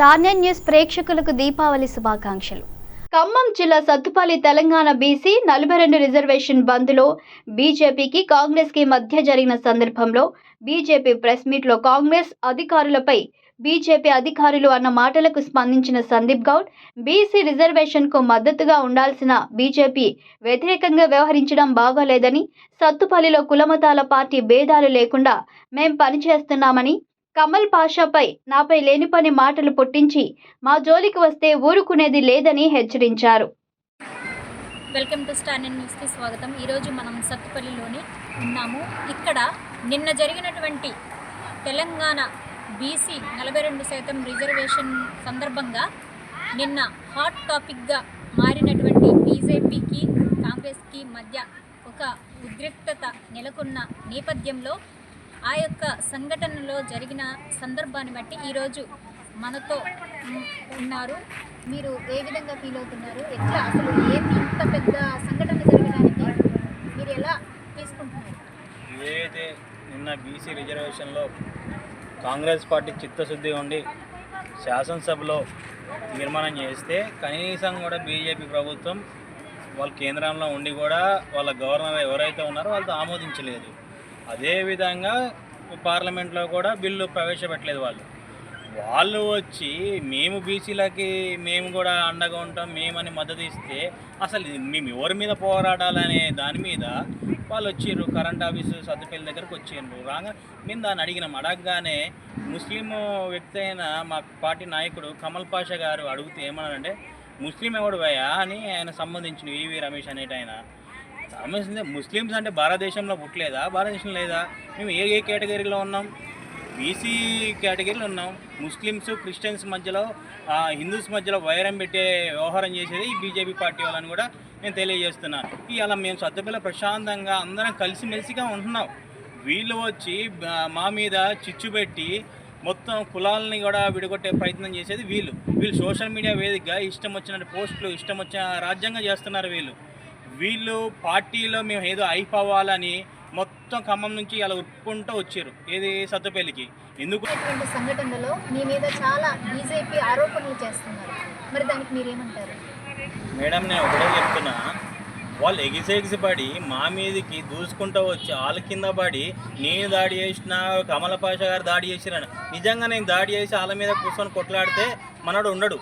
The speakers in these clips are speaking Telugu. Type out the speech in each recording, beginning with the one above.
స్టార్ నైన్ న్యూస్ ప్రేక్షకులకు దీపావళి శుభాకాంక్షలు. ఖమ్మం జిల్లా సత్తుపల్లి తెలంగాణ బీసీ నలభై రెండు రిజర్వేషన్ బంద్లో బీజేపీకి కాంగ్రెస్కి మధ్య జరిగిన సందర్భంలో బీజేపీ ప్రెస్ మీట్లో కాంగ్రెస్ అధికారులపై బీజేపీ అధికారులు అన్న మాటలకు స్పందించిన సందీప్ గౌడ్ బీసీ రిజర్వేషన్కు మద్దతుగా ఉండాల్సిన బీజేపీ వ్యతిరేకంగా వ్యవహరించడం బాగోలేదని సత్తుపల్లిలో కులమతాల పార్టీ భేదాలు లేకుండా మేం పనిచేస్తున్నామని కమల్ పాషాపై నాపై లేనిపని మాటలు పుట్టించి మా జోలికి వస్తే ఊరుకునేది లేదని హెచ్చరించారు. వెల్కమ్ టు స్టార్ న్యూస్కి స్వాగతం. ఈరోజు మనం సత్తుపల్లిలోని ఉన్నాము. ఇక్కడ నిన్న జరిగినటువంటి తెలంగాణ బీసీ నలభై రెండు శాతం రిజర్వేషన్ సందర్భంగా నిన్న హాట్ టాపిక్గా మారినటువంటి బీజేపీకి కాంగ్రెస్కి మధ్య ఒక ఉద్రిక్తత నెలకొన్న నేపథ్యంలో ఆ యొక్క సంఘటనలో జరిగిన సందర్భాన్ని బట్టి ఈరోజు మనతో ఉన్నారు. మీరు ఏ విధంగా ఫీల్ అవుతున్నారు? ఎట్లా అసలు ఏమి ఇంత పెద్ద సంఘటన జరగడానికి మీరు ఎలా తీసుకుంటున్నారు? ఏదైతే నిన్న బీసీ రిజర్వేషన్లో కాంగ్రెస్ పార్టీ చిత్తశుద్ధి ఉండి శాసనసభలో తీర్మానం చేస్తే కనీసం కూడా బీజేపీ ప్రభుత్వం వాళ్ళ కేంద్రంలో ఉండి కూడా వాళ్ళ గవర్నర్ ఎవరైతే ఉన్నారో వాళ్ళతో ఆమోదించలేదు. అదేవిధంగా పార్లమెంట్లో కూడా బిల్లు ప్రవేశపెట్టలేదు వాళ్ళు. వాళ్ళు వచ్చి మేము బీసీలకి మేము కూడా అండగా ఉంటాం మేమని మద్దతు ఇస్తే అసలు మేము ఎవరి మీద పోరాడాలనే దాని మీద వాళ్ళు వచ్చిర్రు కరెంట్ ఆఫీసు సర్దుపల్లి దగ్గరకు వచ్చిండ్రు రాగా మేము దాన్ని అడిగినాం. అడగగానే ముస్లిం వ్యక్తి అయిన మా పార్టీ నాయకుడు కమల్ పాషా గారు అడిగితే ఏమన్నారంటే ముస్లిం ఎవడు భయా అని ఆయన సంబంధించిన వివి రమేష్ అనేట ఆయన. సంబంధించింది ముస్లిమ్స్ అంటే భారతదేశంలో పుట్టలేదా? భారతదేశం లేదా? మేము ఏ ఏ కేటగిరీలో ఉన్నాం? బీసీ కేటగిరీలో ఉన్నాం. ముస్లిమ్స్ క్రిస్టియన్స్ మధ్యలో హిందూస్ మధ్యలో వైరం పెట్టే వ్యవహారం చేసేది ఈ బీజేపీ పార్టీ వాళ్ళని కూడా నేను తెలియజేస్తున్నాను అలా మేము సత్తపిల్ల ప్రశాంతంగా అందరం కలిసిమెలిసిగా ఉంటున్నాం. వీళ్ళు వచ్చి మా మీద చిచ్చు పెట్టి మొత్తం కులాలని కూడా విడగొట్టే ప్రయత్నం చేసేది వీళ్ళు. వీళ్ళు సోషల్ మీడియా వేదికగా ఇష్టం వచ్చిన పోస్టులు ఇష్టం వచ్చిన రాజ్యాంగం చేస్తున్నారు వీళ్ళు. వీళ్ళు పార్టీలో మేము ఏదో అయిపోవాలని మొత్తం ఖమ్మం నుంచి అలా ఉట్టుకుంటూ వచ్చారు. ఏది సత్తుపల్లికి? ఎందుకు? సంఘటనలో మీ మీద చాలా బీజేపీ ఆరోపణలు చేస్తున్నారు. మరి దానికి మీరేమంటారు? మేడం నేను ఒకటే చెప్తున్నా. వాళ్ళు ఎగిసి ఎగిసి పడి మా మీదకి దూసుకుంటూ వచ్చి వాళ్ళ కింద పడి నేను దాడి చేసిన కమల పాషా గారు దాడి చేసిరని. నిజంగా నేను దాడి చేసి వాళ్ళ మీద కూర్చొని కొట్లాడితే మనడు ఉండడు.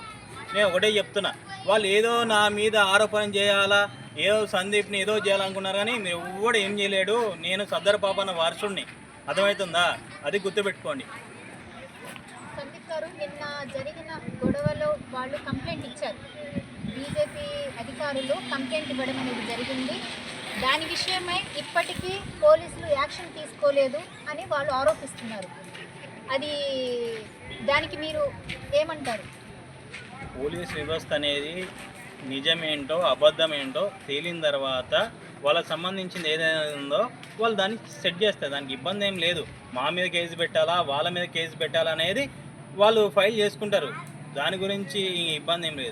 నేను ఒకటే చెప్తున్నా. వాళ్ళు ఏదో నా మీద ఆరోపణ చేయాలా? ఏదో సందీప్ని ఏదో చేయాలనుకున్నారు కానీ మీరు కూడా ఏం చేయలేడు. నేను సద్దర పాపన్న వారసుడిని. అర్థమవుతుందా? అది గుర్తుపెట్టుకోండి. సందీప్ గారు నిన్న జరిగిన గొడవలో వాళ్ళు కంప్లైంట్ ఇచ్చారు. బీజేపీ అధికారులు కంప్లైంట్ ఇవ్వడం అనేది జరిగింది. దాని విషయమై ఇప్పటికీ పోలీసులు యాక్షన్ తీసుకోలేదు అని వాళ్ళు ఆరోపిస్తున్నారు. అది దానికి మీరు ఏమంటారు? పోలీస్ వ్యవస్థ అనేది నిజమేంటో అబద్ధమేంటో తేలిన తర్వాత వాళ్ళకి సంబంధించింది ఏదైనా ఉందో వాళ్ళు దాన్ని సెట్ చేస్తారు. దానికి ఇబ్బంది ఏం లేదు. మా మీద కేసు పెట్టాలా? వాళ్ళ మీద కేసు పెట్టాలా అనేది వాళ్ళు ఫైల్ చేసుకుంటారు. దాని గురించి ఇబ్బంది ఏం లేదు.